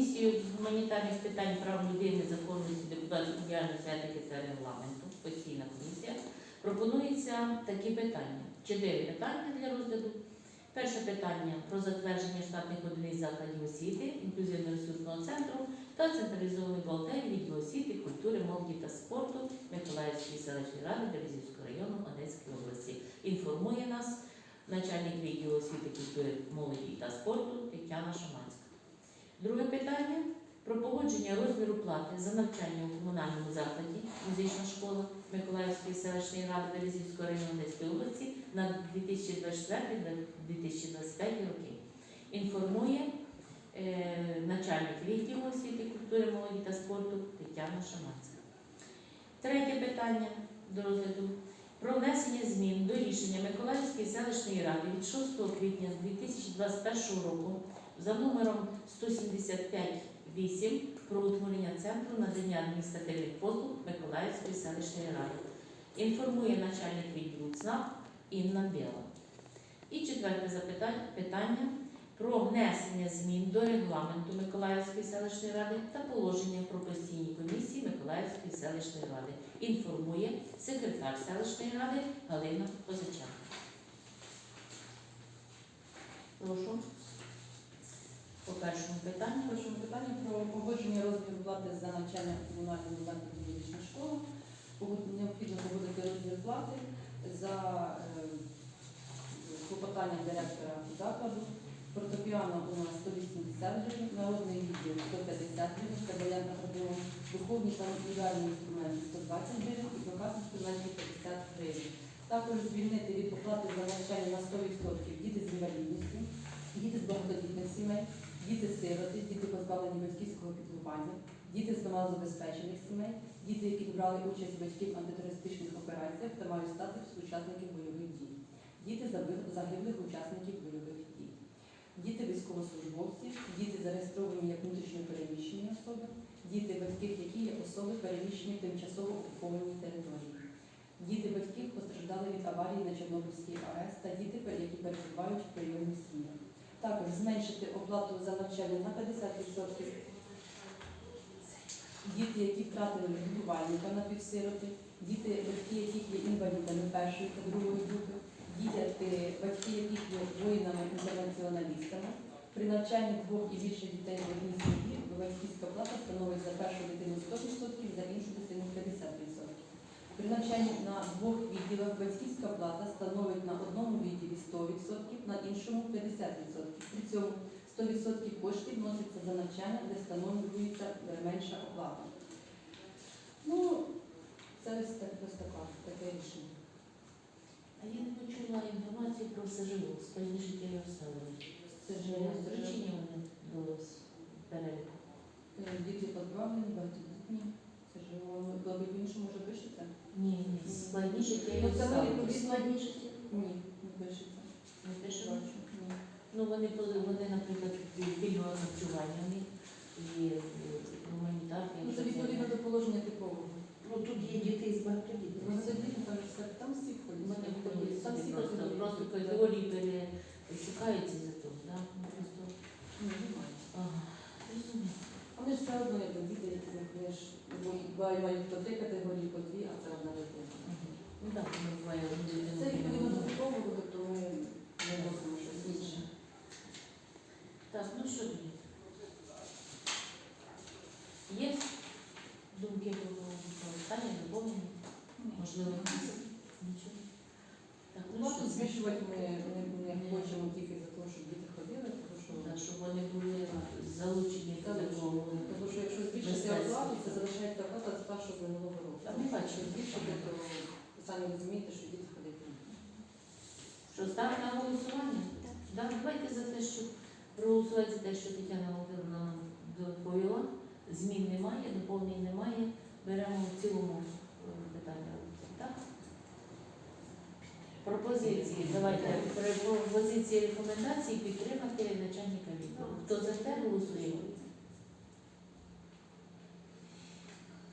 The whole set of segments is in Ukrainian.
Комісію з гуманітарних питань прав людини, законності, депутатської діяльності, етики та регламенту, постійна комісія, пропонується такі питання. Чотири питання для розгляду. Перше питання про затвердження штатних одиниць закладів освіти, інклюзивно-ресурсного центру та централізованої бухгалтерії відділу освіти, культури, молоді та спорту Миколаївської селищної ради Березівського району Одеської області. Інформує нас начальник відділу освіти, культури, молоді та спорту Тетяна Шаманська. Друге питання про погодження розміру плати за навчання у комунальному закладі музична школа Миколаївської селищної ради Березівського району Одеської області на 2024-2025 роки. Інформує е, начальник відділу освіти, культури, молоді та спорту Тетяна Шаманська. Третє питання до розгляду про внесення змін до рішення Миколаївської селищної ради від 6 квітня 2021 року за номером 175.8 про утворення центру надання адміністративних послуг Миколаївської селищної ради. Інформує начальник відділу ЦНАП Інна Біла. І четверте запитання питання про внесення змін до регламенту Миколаївської селищної ради та положення про постійні комісії Миколаївської селищної ради. Інформує секретар селищної ради Галина Козачак. Прошу. По першому питанню. Першому питанні про погодження розміру плати за навчання у комунальному закладі школа. Погод- Необхідно погодити розмір плати за е, директора закладу. Фортепіано у нас 180 гривень, народний відділ 150 гривень, кабелянка ходила, духовні та музикальні інструменти 120 гривень і прокат інструментів 50 гривень. Також звільнити від оплати за навчання на 100% діти з інвалідністю, діти з багатодітних сімей, діти-сироти, діти позбавлені батьківського піклування, діти з малозабезпечених сімей, діти, які брали участь батьків в антитерористичних операціях та мають статус учасників бойових дій, діти загиблих учасників бойових дій, діти військовослужбовців, діти зареєстровані як внутрішньо переміщені особи, діти батьків, які є особи переміщені тимчасово окупованій території. Діти батьків постраждали від аварії на Чорнобильській АЕС та діти, які перебувають в прийомних сім'ях. Також зменшити оплату за навчання на 50%. Діти, які втратили годувальника на півсироти, діти, батьки, яких є інвалідами першої та другої групи, діти, батьки, яких є воїнами-інтернаціоналістами. При навчанні двох і більше дітей в одній сім'ї батьківська плата становить за першу дитину 100%, за іншу дитину 50%. При навчанні на двох відділах батьківська плата становить на одному відділі 100%, на іншому 50%. При цьому 100% коштів вносяться за навчання, де встановлюється менша оплата. Ну, це ось так- ось така, таке рішення. А я не почула інформацію про все жило, скажи життєві обставини. Це Чи ж вони до с- переліку? е, діти позбавлені, багатодітні. Ж воно по-іншому може пишеться? Ні, ні, складні життєві Ну, вони обставини. Складні життєві. Ні, не пишеться. Не що Бачу, ні. Ну, вони, пози- вони, наприклад, пільгове харчування, вони і е, гуманітарки. Ну, це відповідно до положення типового. Ну тут є діти з багатодітних. Багатодітні, там ж все, там всі У входять. мене Там всі просто, категорії. просто категорії перешукаються за то, да? Ну, Просто, Ні, немає. ага, розумію. Вони ж все одно як діти, які вони ж бувають мають по три категорії, по дві, а це одна дитина. Мгм. Ну так, воно буває одну дитину. Це відповідно до тобто ми не можемо щось інше. Так, ну що? Є думки про питання, доповнення? Можливо, нічого? Так, ну що, збільшувати ми не, хочемо тільки за те, щоб діти ходили, тому що, вони були залучені до такого. тому що якщо збільшити оплату, це залишається оплата з першого минулого року. Ми бачимо. Збільшити, то ви самі розумієте, що діти ходити. не будуть. Що ставимо на голосування? Да, давайте за те, щоб проголосувати за те, що Тетяна Володимирівна нам доповіла. Змін немає, доповнень немає. Беремо в цілому е, питання. Так? Пропозиції. Давайте пропозиції рекомендації підтримати начальника відділу. Хто за те голосує?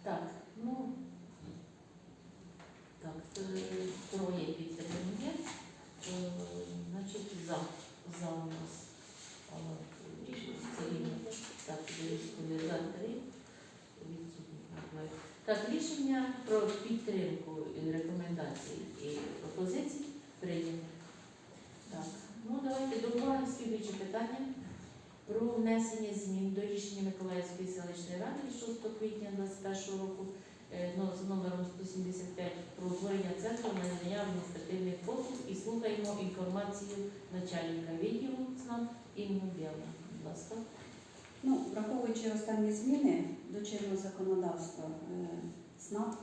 Так, ну так, е, троє підтримання є. Е, Значить, за, за у нас. е, Це рівно. Так, дивіться. Так, рішення про підтримку рекомендацій і пропозицій прийнято. Так, ну давайте до уваги слідуюче питання про внесення змін до рішення Миколаївської селищної ради від 6 квітня 2021 року е, з номером 175 про утворення центру надання адміністративних послуг і слухаємо інформацію начальника відділу ЦНАП Інну Білу. Будь ласка. Ну, враховуючи останні зміни до чинного законодавства, е, ЦНАП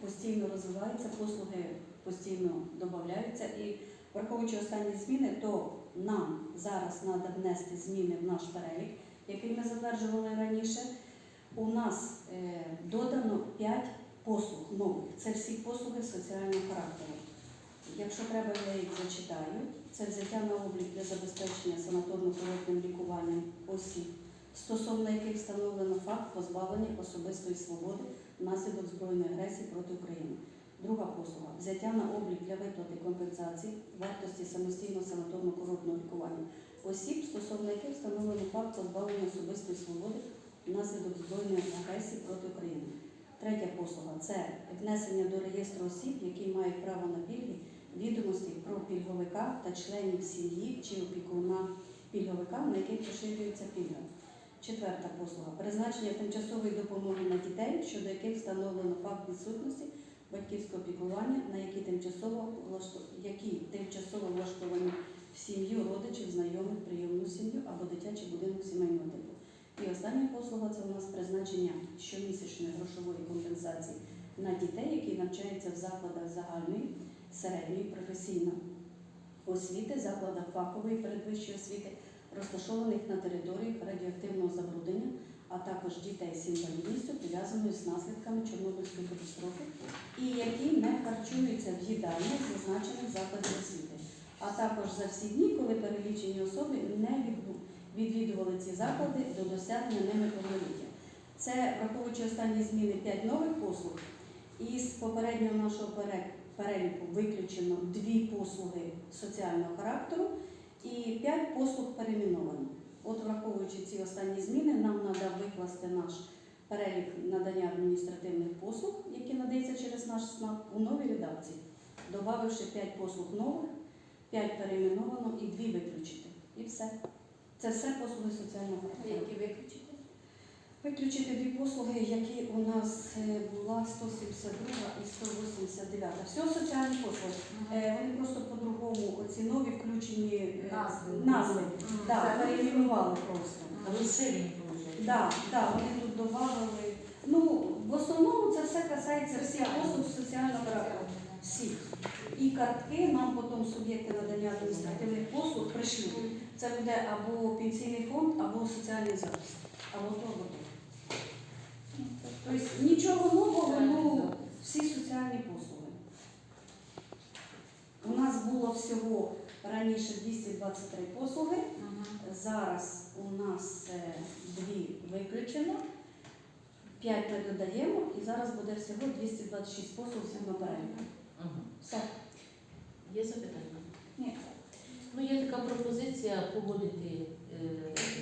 постійно розвивається, послуги постійно додаються. І враховуючи останні зміни, то нам зараз треба внести зміни в наш перелік, який ми затверджували раніше. У нас е, додано 5 послуг нових. Це всі послуги соціального характеру. Якщо треба, я їх зачитаю. Це взяття на облік для забезпечення санаторно-курортним лікуванням осіб, стосовно яких встановлено факт позбавлення особистої свободи внаслідок збройної агресії проти України. Друга послуга взяття на облік для виплати компенсації вартості самостійного санаторно-курортного лікування осіб, стосовно яких встановлено факт позбавлення особистої свободи внаслідок збройної агресії проти України. Третя послуга це внесення до реєстру осіб, які мають право на пільги, відомості про пільговика та членів сім'ї чи опікуна пільговика, на яких поширюється пільга. Четверта послуга призначення тимчасової допомоги на дітей, щодо яких встановлено факт відсутності батьківського піклування, на які тимчасово які тимчасово влаштовані в сім'ю родичів, знайомих, прийомну сім'ю або дитячий будинок сімейного типу. І остання послуга це у нас призначення щомісячної грошової компенсації на дітей, які навчаються в закладах загальної, середньої, професійної освіти, закладах фахової передвищої освіти, розташованих на територіях радіоактивного забруднення, а також дітей з інвалідністю, пов'язаною з наслідками Чорнобильської катастрофи, і які не харчуються в їдальнях зазначених закладів освіти, а також за всі дні, коли перелічені особи не відбу- відвідували ці заклади до досягнення ними повноліття. Це враховуючи останні зміни 5 нових послуг, і з попереднього нашого переліку виключено дві послуги соціального характеру і 5 послуг перейменовано. От враховуючи ці останні зміни, нам треба викласти наш перелік надання адміністративних послуг, які надаються через наш СНАП, у новій редакції, додавши 5 послуг нових, 5 перейменовано і 2 виключити. І все. Це все послуги соціального. Які виключити? Виключити дві послуги, які у нас е, була 172 і 189. Все соціальні послуги. Е, Вони просто по-другому, оці нові включені е, Назви. назви. Мгм. Да, перейменували просто. Розширені. Да, да, вони тут додавали. Ну, в основному це все касається всіх послуг соціального характеру. Всі. І картки нам потім суб'єкти надання адміністративних послуг пришлють. Це буде або пенсійний фонд, або соціальний захист. Або то, або то. Тобто нічого нового, ну всі соціальні послуги. У нас було всього раніше 223 послуги. Зараз у нас е, дві виключено, п'ять ми додаємо, і зараз буде всього 226 послуг переліку. Мгм. Все. Є запитання? Ні. Ну, є така пропозиція погодити е,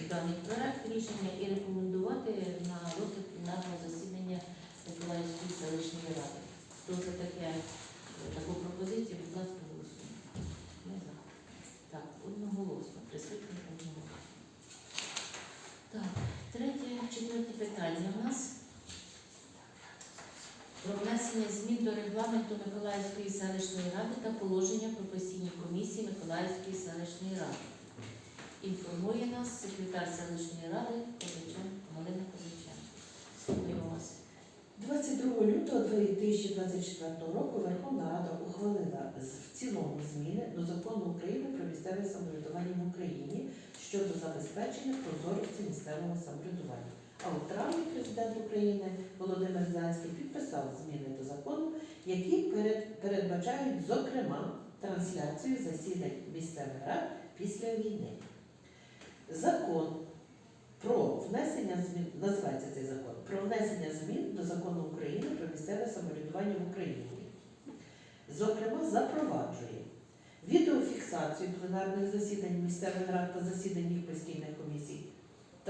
даний проект рішення і рекомендувати на розгляд пленарного засідання Миколаївської селищної ради. Хто за таке е, таку пропозицію, будь ласка, голосуємо. Ми за. Так, одноголосно, присутні одноголосно. Так, третє, четверте питання у нас. Про внесення змін до регламенту Миколаївської селищної ради та положення про постійні комісії Миколаївської селищної ради. Інформує нас секретар селищної ради Козачан Галина Козачан. Слухаємо вас. 22 лютого 2024 року Верховна Рада ухвалила в цілому зміни до закону України про місцеве самоврядування в Україні щодо забезпечення прозорості місцевого самоврядування. А у травні президент України Володимир Зеленський підписав зміни до закону, які передбачають, зокрема, трансляцію засідань місцевих рад після війни. Закон про внесення змін називається цей закон про внесення змін до закону України про місцеве самоврядування в Україні. Зокрема, запроваджує відеофіксацію пленарних засідань місцевих рад та засідань їх постійних комісій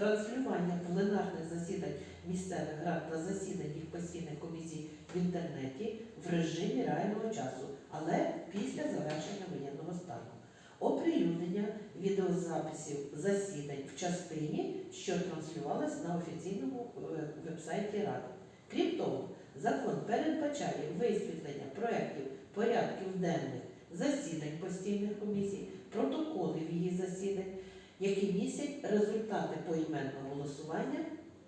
транслювання пленарних засідань місцевих рад та засідань їх постійних комісій в інтернеті в режимі реального часу, але після завершення воєнного стану. Оприлюднення відеозаписів засідань в частині, що транслювалась на офіційному е, вебсайті Ради. Крім того, закон передбачає висвітлення проєктів порядків денних засідань постійних комісій, протоколів її засідань, які містять результати поіменного голосування,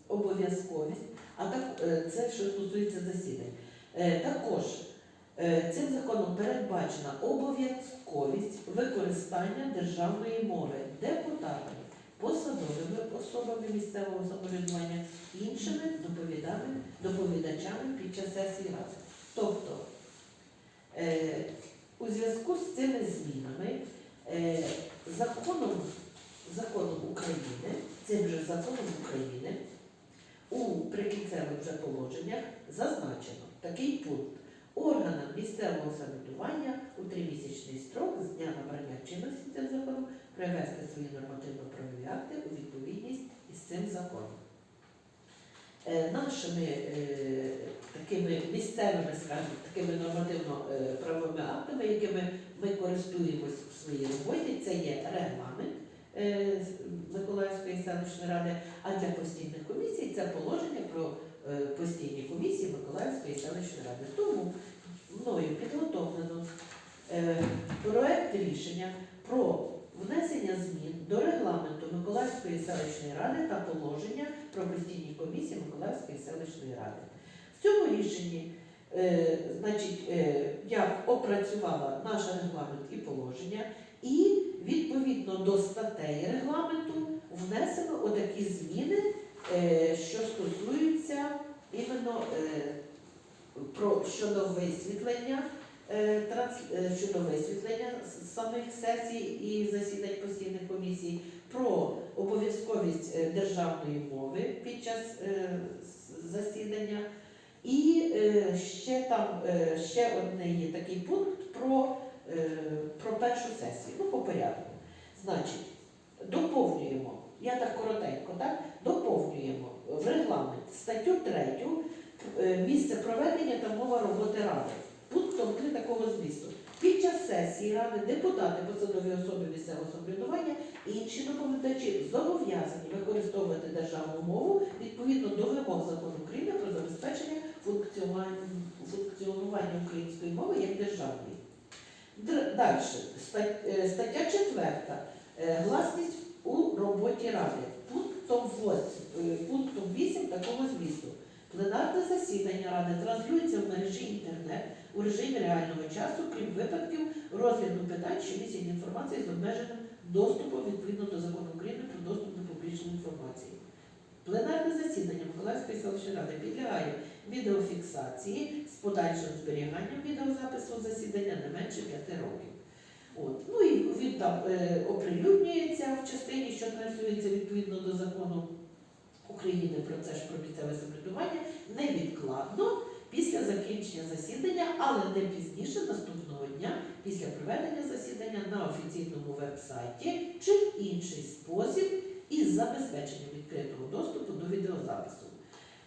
обов'язковість, а так е, це що стосується засідань. Е, Також е, цим законом передбачена обов'язковість використання державної мови депутатами, посадовими особами місцевого самоврядування, іншими доповідачами під час сесії ради. Тобто, у зв'язку з цими змінами законом, законом України, цим же законом України, у прикінцевих вже положеннях зазначено такий пункт. Органам місцевого самоврядування у тримісячний строк з дня набрання чинності цим законом привести свої нормативно-правові акти у відповідність із цим законом. Е, Нашими е, такими місцевими, скажімо, такими нормативно-правовими актами, якими ми користуємось у своїй роботі, це є регламент е, Миколаївської селищної ради, а для постійних комісій це положення про е, постійні комісії Миколаївської селищної ради. Тому мною підготовлено е, проект рішення про внесення змін до регламенту Миколаївської селищної ради та положення про постійні комісії Миколаївської селищної ради. В цьому рішенні е, значить, е, я опрацювала наш регламент і положення, і відповідно до статей регламенту внесено отакі зміни, е, що стосуються іменно е, про щодо висвітлення. е, щодо висвітлення самих сесій і засідань постійних комісій, про обов'язковість державної мови під час засідання. І ще там ще один є такий пункт про, про першу сесію. Ну, по порядку. Значить, доповнюємо, я так коротенько, так? Доповнюємо в регламент статтю 3 е, місце проведення та мова роботи ради. Пунктом 3 такого змісту. Під час сесії ради депутати, посадові особи місцевого самоврядування і інші доповідачі зобов'язані використовувати державну мову відповідно до вимог закону України про забезпечення функціонування, функціонування української мови як державної. Далі, стаття 4. Гласність у роботі ради. Пунктом 8, пунктом 8 такого змісту. Пленарне засідання ради транслюється в мережі інтернет у режимі реального часу, крім випадків розгляду питань, що містять інформацію з обмеженим доступом відповідно до закону України про доступ до публічної інформації. Пленарне засідання Миколаївської селищної ради підлягає відеофіксації з подальшим зберіганням відеозапису засідання не менше 5 років. От. Ну і він там е, оприлюднюється в частині, що транслюється відповідно до закону України про це ж про місцеве самоврядування невідкладно після закінчення засідання, але не пізніше наступного дня після проведення засідання на офіційному веб-сайті чи в інший спосіб із забезпеченням відкритого доступу до відеозапису.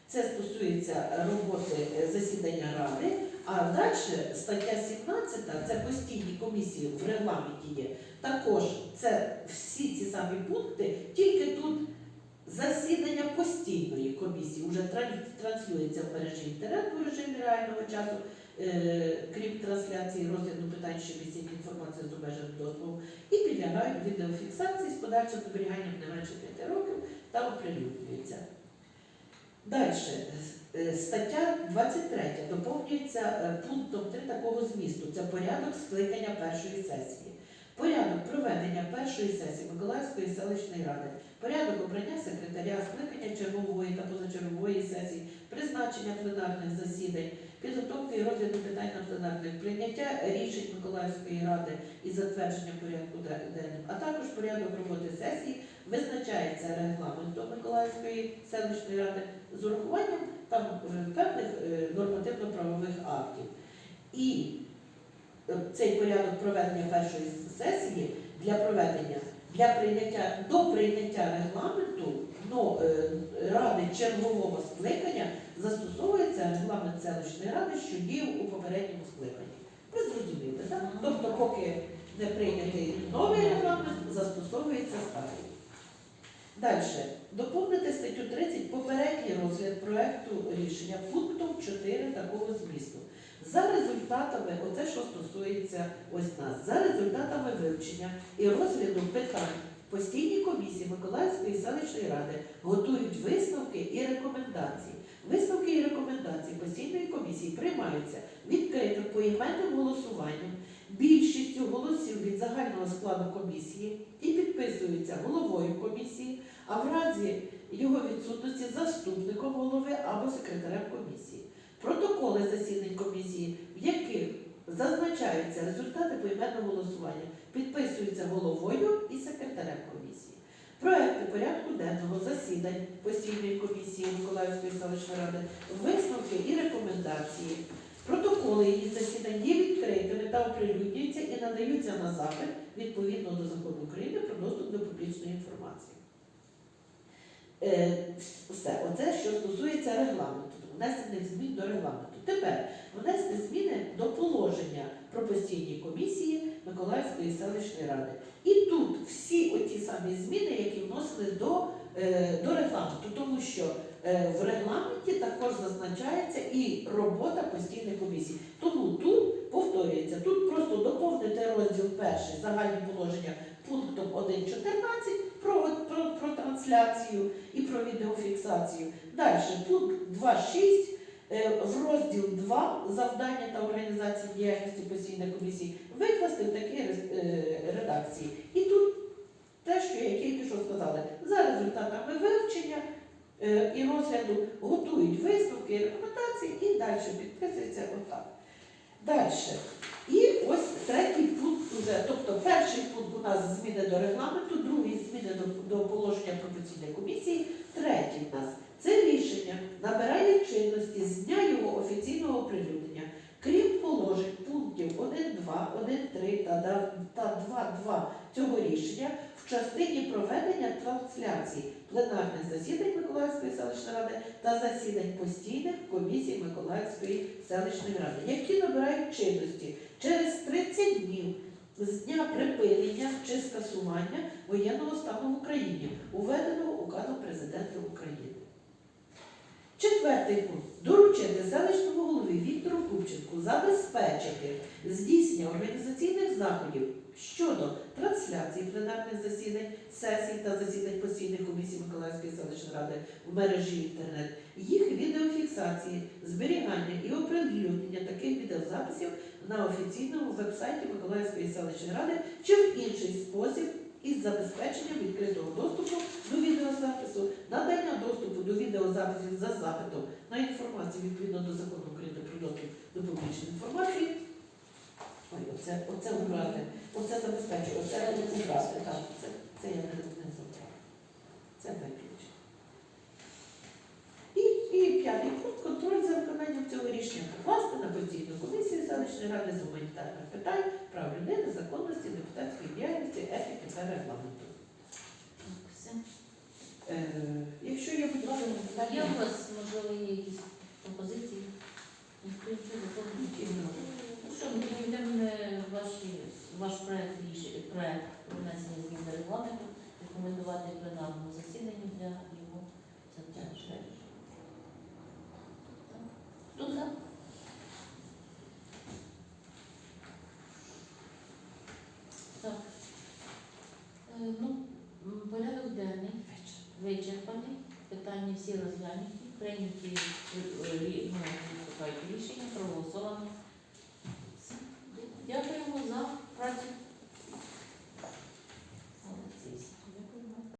Це стосується роботи е, засідання ради, а далі стаття 17, це постійні комісії в регламенті є. Також це всі ці самі пункти, тільки тут засідання постійної комісії вже транслюється в мережі інтернет у режимі реального часу, е, крім трансляції розгляду питань, що містять інформацію з обмеженим доступом, і підлягають відеофіксації з подальшим зберіганням не менше 5 років та оприлюднюються. Далі. Е, Стаття 23 доповнюється е, пунктом 3 такого змісту. Це порядок скликання першої сесії. Порядок проведення першої сесії Миколаївської селищної ради, порядок обрання секретаря, скликання чергової та позачергової сесії, призначення пленарних засідань, підготовки і розгляду питань на пленарних, прийняття рішень Миколаївської ради і затвердження порядку де- денним, а також порядок роботи сесії визначається регламентом Миколаївської селищної ради з урахуванням певних е, нормативно-правових актів. І е, цей порядок проведення першої сесії для проведення для прийняття до прийняття регламенту, ну чергового скликання застосовується регламент селищної ради, що діяв у попередньому скликанні. Ви зрозуміли, так? Тобто, поки не прийнятий новий регламент, застосовується старий. Далі. Доповнити статтю 30 попередній розгляд проекту рішення пунктом 4 такого змісту. За результатами, оце що стосується ось нас, за результатами вивчення і розгляду питань постійні комісії Миколаївської селищної ради готують висновки і рекомендації. Висновки і рекомендації постійної комісії приймаються відкритим поіменним голосуванням більшістю голосів від загального складу комісії і підписуються головою комісії, а в разі його відсутності заступником голови або секретарем комісії. Протоколи засідань комісії, в яких зазначаються результати поіменного голосування, підписуються головою і секретарем комісії. Проекти порядку денного засідань постійної комісії Миколаївської селищної ради, висновки і рекомендації. Протоколи її засідань є відкритими та оприлюднюються і надаються на запит відповідно до закону України про доступ до публічної інформації. Е, все, оце що стосується регламенту, внесених змін до регламенту. Тепер внести зміни до положення про постійні комісії Миколаївської селищної ради. І тут всі оті самі зміни, які вносили до, е, до регламенту, тому що е, в регламенті також зазначається і робота постійних комісій. Тому тут повторюється, тут просто доповнити розділ перший загальні положення пунктом 1.14 про, про, про трансляцію і про відеофіксацію. Далі пункт 2.6 е, в розділ 2 завдання та організації діяльності постійної комісії викласти в такій е, редакції. І тут те, що я тільки що сказали, за результатами вивчення е, і розгляду готують висновки і рекомендації і далі підписується отак. Далі. І ось третій пункт уже, тобто перший пункт у нас зміни до регламенту, другий зміни до, до положення пропорційної комісії, третій у нас. Це рішення набирає чинності з дня його офіційного оприлюднення, крім положень пунктів 1.2, 1.3 та, да- та 2.2 цього рішення в частині проведення трансляцій пленарних засідань Миколаївської селищної ради та засідань постійних комісій Миколаївської селищної ради, які набирають чинності через 30 днів з дня припинення чи скасування воєнного стану в Україні, уведеного указом президента України. Четвертий пункт. Доручити селищному голові Віктору Купченку забезпечити здійснення організаційних заходів щодо трансляції пленарних засідань, сесій та засідань постійних комісій Миколаївської селищної ради в мережі інтернет, їх відеофіксації, зберігання і оприлюднення таких відеозаписів на офіційному вебсайті Миколаївської селищної ради чи в інший спосіб із забезпеченням відкритого доступу до відеозапису, надання доступу до відеозаписів за запитом на інформацію відповідно до закону України про доступ до публічної інформації. Ой, оце, оце убрати, оце забезпечує, оце убрати, так, це, це я не, не забрала. Це виключно. І, і п'ятий пункт рішення покласти на постійну комісію селищної ради з гуманітарних питань, прав людини, законності, депутатської діяльності, етики та регламенту. Так, все. Е, якщо є будь ласка, Є у вас, можливо, є якісь пропозиції? Ніхто нічого? Ну що, ми йдемо ваші, ваш проект рішення, проект про внесення змін до регламенту, рекомендувати пленарному засіданню для його затвердження. Так. Хто за? Так. Е, Ну, м, порядок денний вичерпаний, питання всі розглянуті, прийняті е, ну, рішення, проголосовано